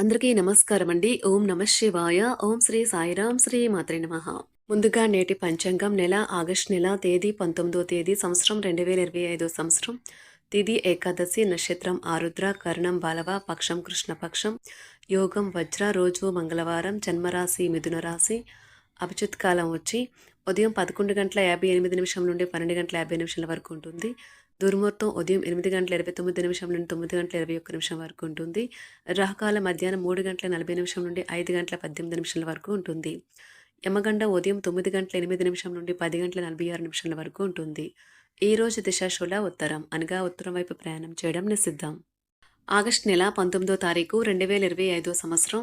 అందరికీ నమస్కారం అండి. ఓం నమ శివాయ. ఓం శ్రీ సాయిరాం శ్రీ మాత్రే నమ. ముందుగా నేటి పంచాంగం నెల ఆగస్టు నెల తేదీ పంతొమ్మిదో తేదీ సంవత్సరం రెండు వేల ఇరవై ఐదో సంవత్సరం. తిది ఏకాదశి నక్షత్రం ఆరుద్ర కర్ణం బాలవ పక్షం కృష్ణపక్షం యోగం వజ్ర రోజు మంగళవారం జన్మరాశి మిథున రాశి. అభిజిత్ కాలం వచ్చి ఉదయం పదకొండు గంటల యాభై ఎనిమిది నిమిషం నుండి పన్నెండు గంటల యాభై నిమిషాల వరకు ఉంటుంది. దుర్ముహూర్తం ఉదయం ఎనిమిది గంటల ఇరవై తొమ్మిది నిమిషం నుండి తొమ్మిది గంటల ఇరవై ఒక్క నిమిషం వరకు ఉంటుంది. రాహకాల మధ్యాహ్నం మూడు గంటల నలభై నిమిషం నుండి ఐదు గంటల పద్దెనిమిది నిమిషాల వరకు ఉంటుంది. యమగండ ఉదయం తొమ్మిది గంటల ఎనిమిది నిమిషం నుండి పది గంటల నలభై ఆరు నిమిషాల వరకు ఉంటుంది. ఈ రోజు దిశాశూల ఉత్తరం. అనగా ఉత్తరం వైపు ప్రయాణం చేయడం నిషిద్ధం. ఆగస్టు నెల పంతొమ్మిదో తారీఖు రెండు వేల ఇరవై ఐదో సంవత్సరం.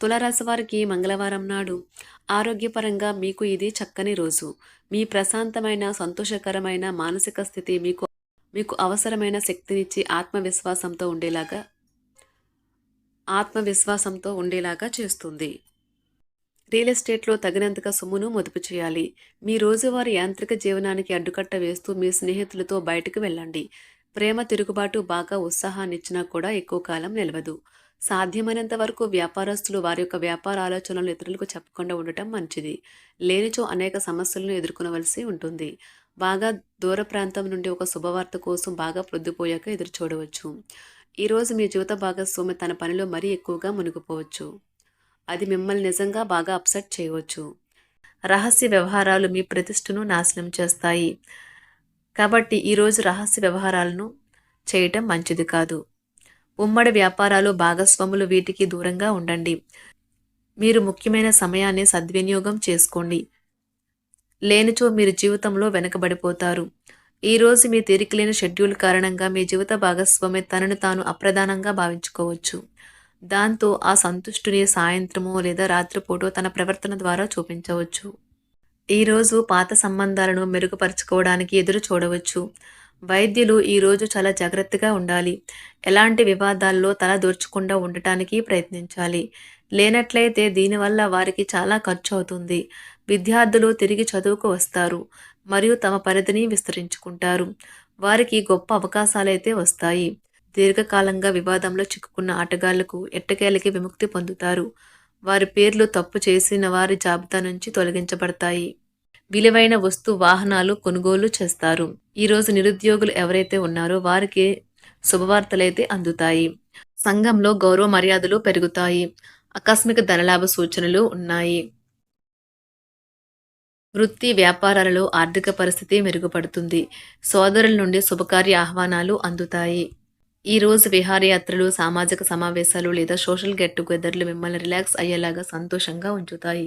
తులరాశి వారికి మంగళవారం నాడు ఆరోగ్యపరంగా మీకు ఇది చక్కని రోజు. మీ ప్రశాంతమైన సంతోషకరమైన మానసిక స్థితి మీకు మీకు అవసరమైన శక్తినిచ్చి ఆత్మవిశ్వాసంతో ఉండేలాగా ఆత్మవిశ్వాసంతో ఉండేలాగా చేస్తుంది. రియల్ ఎస్టేట్లో తగినంతగా సొమ్మును మదుపు చేయాలి. మీ రోజువారీ యాంత్రిక జీవనానికి అడ్డుకట్ట వేస్తూ మీ స్నేహితులతో బయటకు వెళ్ళండి. ప్రేమ తిరుగుబాటు బాగా ఉత్సాహాన్నిచ్చినా కూడా ఎక్కువ కాలం నిలవదు. సాధ్యమైనంత వరకు వ్యాపారస్తులు వారి యొక్క వ్యాపార ఆలోచనలు ఇతరులకు చెప్పకుండా ఉండటం మంచిది. లేనిచో అనేక సమస్యలను ఎదుర్కొనవలసి ఉంటుంది. బాగా దూర ప్రాంతం నుండి ఒక శుభవార్త కోసం బాగా ప్రొద్దుపోయాక ఎదురు చూడవచ్చు. ఈరోజు మీ జీవిత భాగస్వామి తన పనిలో మరీ ఎక్కువగా మునిగిపోవచ్చు. అది మిమ్మల్ని నిజంగా బాగా అప్సెట్ చేయవచ్చు. రహస్య వ్యవహారాలు మీ ప్రతిష్టను నాశనం చేస్తాయి. కాబట్టి ఈరోజు రహస్య వ్యవహారాలను చేయటం మంచిది కాదు. ఉమ్మడి వ్యాపారాలు భాగస్వాములు వీటికి దూరంగా ఉండండి. మీరు ముఖ్యమైన సమయాన్ని సద్వినియోగం చేసుకోండి. లేనిచో మీరు జీవితంలో వెనకబడిపోతారు. ఈరోజు మీ తీరికలేని షెడ్యూల్ కారణంగా మీ జీవిత భాగస్వామి తనను తాను అప్రధానంగా భావించుకోవచ్చు. దాంతో ఆ సంతుష్టిని సాయంత్రమో లేదా రాత్రిపూటో తన ప్రవర్తన ద్వారా చూపించవచ్చు. ఈరోజు పాత సంబంధాలను మెరుగుపరుచుకోవడానికి ఎదురు చూడవచ్చు. వైద్యులు ఈరోజు చాలా జాగ్రత్తగా ఉండాలి. ఎలాంటి వివాదాల్లో తల దూర్చకుండా ఉండటానికి ప్రయత్నించాలి. లేనట్లయితే దీనివల్ల వారికి చాలా ఖర్చు అవుతుంది విద్యార్థులు తిరిగి చదువుకు వస్తారు మరియు తమ పరిధిని విస్తరించుకుంటారు. వారికి గొప్ప అవకాశాలైతే వస్తాయి. దీర్ఘకాలంగా వివాదంలో చిక్కుకున్న ఆటగాళ్ళకు ఎట్టకేలకి విముక్తి పొందుతారు. వారి పేర్లు తప్పు చేసిన వారి జాబితా నుంచి తొలగించబడతాయి. విలువైన వస్తు వాహనాలు కొనుగోలు చేస్తారు. ఈరోజు నిరుద్యోగులు ఎవరైతే ఉన్నారో వారికి శుభవార్తలైతే అందుతాయి. సంఘంలో గౌరవ మర్యాదలు పెరుగుతాయి. ఆకస్మిక ధనలాభ సూచనలు ఉన్నాయి. వృత్తి వ్యాపారాలలో ఆర్థిక పరిస్థితి మెరుగుపడుతుంది. సోదరుల నుండి శుభకార్య ఆహ్వానాలు అందుతాయి. ఈ రోజు విహారయాత్రలు సామాజిక సమావేశాలు లేదా సోషల్ గెట్ టుగెదర్లు మిమ్మల్ని రిలాక్స్ అయ్యేలాగా సంతోషంగా ఉంచుతాయి.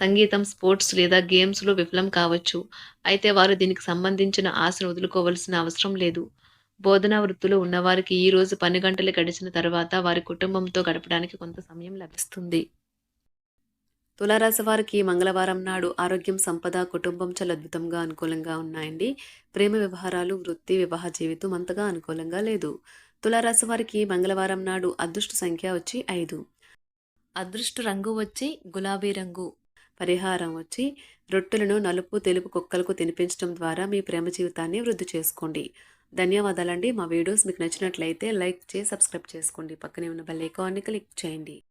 సంగీతం స్పోర్ట్స్ లేదా గేమ్స్లో విఫలం కావచ్చు. అయితే వారు దీనికి సంబంధించిన ఆశను వదులుకోవాల్సిన అవసరం లేదు. బోధనా వృత్తిలో ఉన్నవారికి ఈ రోజు పని గంటలు గడిచిన తర్వాత వారి కుటుంబంతో గడపడానికి కొంత సమయం లభిస్తుంది. తులారాశి వారికి మంగళవారం నాడు ఆరోగ్యం సంపద కుటుంబం చాలా అద్భుతంగా అనుకూలంగా ఉన్నాయండి. ప్రేమ వ్యవహారాలు వృత్తి వివాహ జీవితం అంతగా అనుకూలంగా లేదు. తులారాశి వారికి మంగళవారం నాడు అదృష్ట సంఖ్య వచ్చి ఐదు. అదృష్ట రంగు వచ్చి గులాబీ రంగు. పరిహారం వచ్చి రొట్టెలను నలుపు తెలుపు కుక్కలకు తినిపించడం ద్వారా మీ ప్రేమ జీవితాన్ని వృద్ధి చేసుకోండి. ధన్యవాదాలండి. మా వీడియోస్ మీకు నచ్చినట్లయితే లైక్ చేసి సబ్స్క్రైబ్ చేసుకోండి. పక్కనే ఉన్న బెల్ ఐకాన్ని క్లిక్ చేయండి.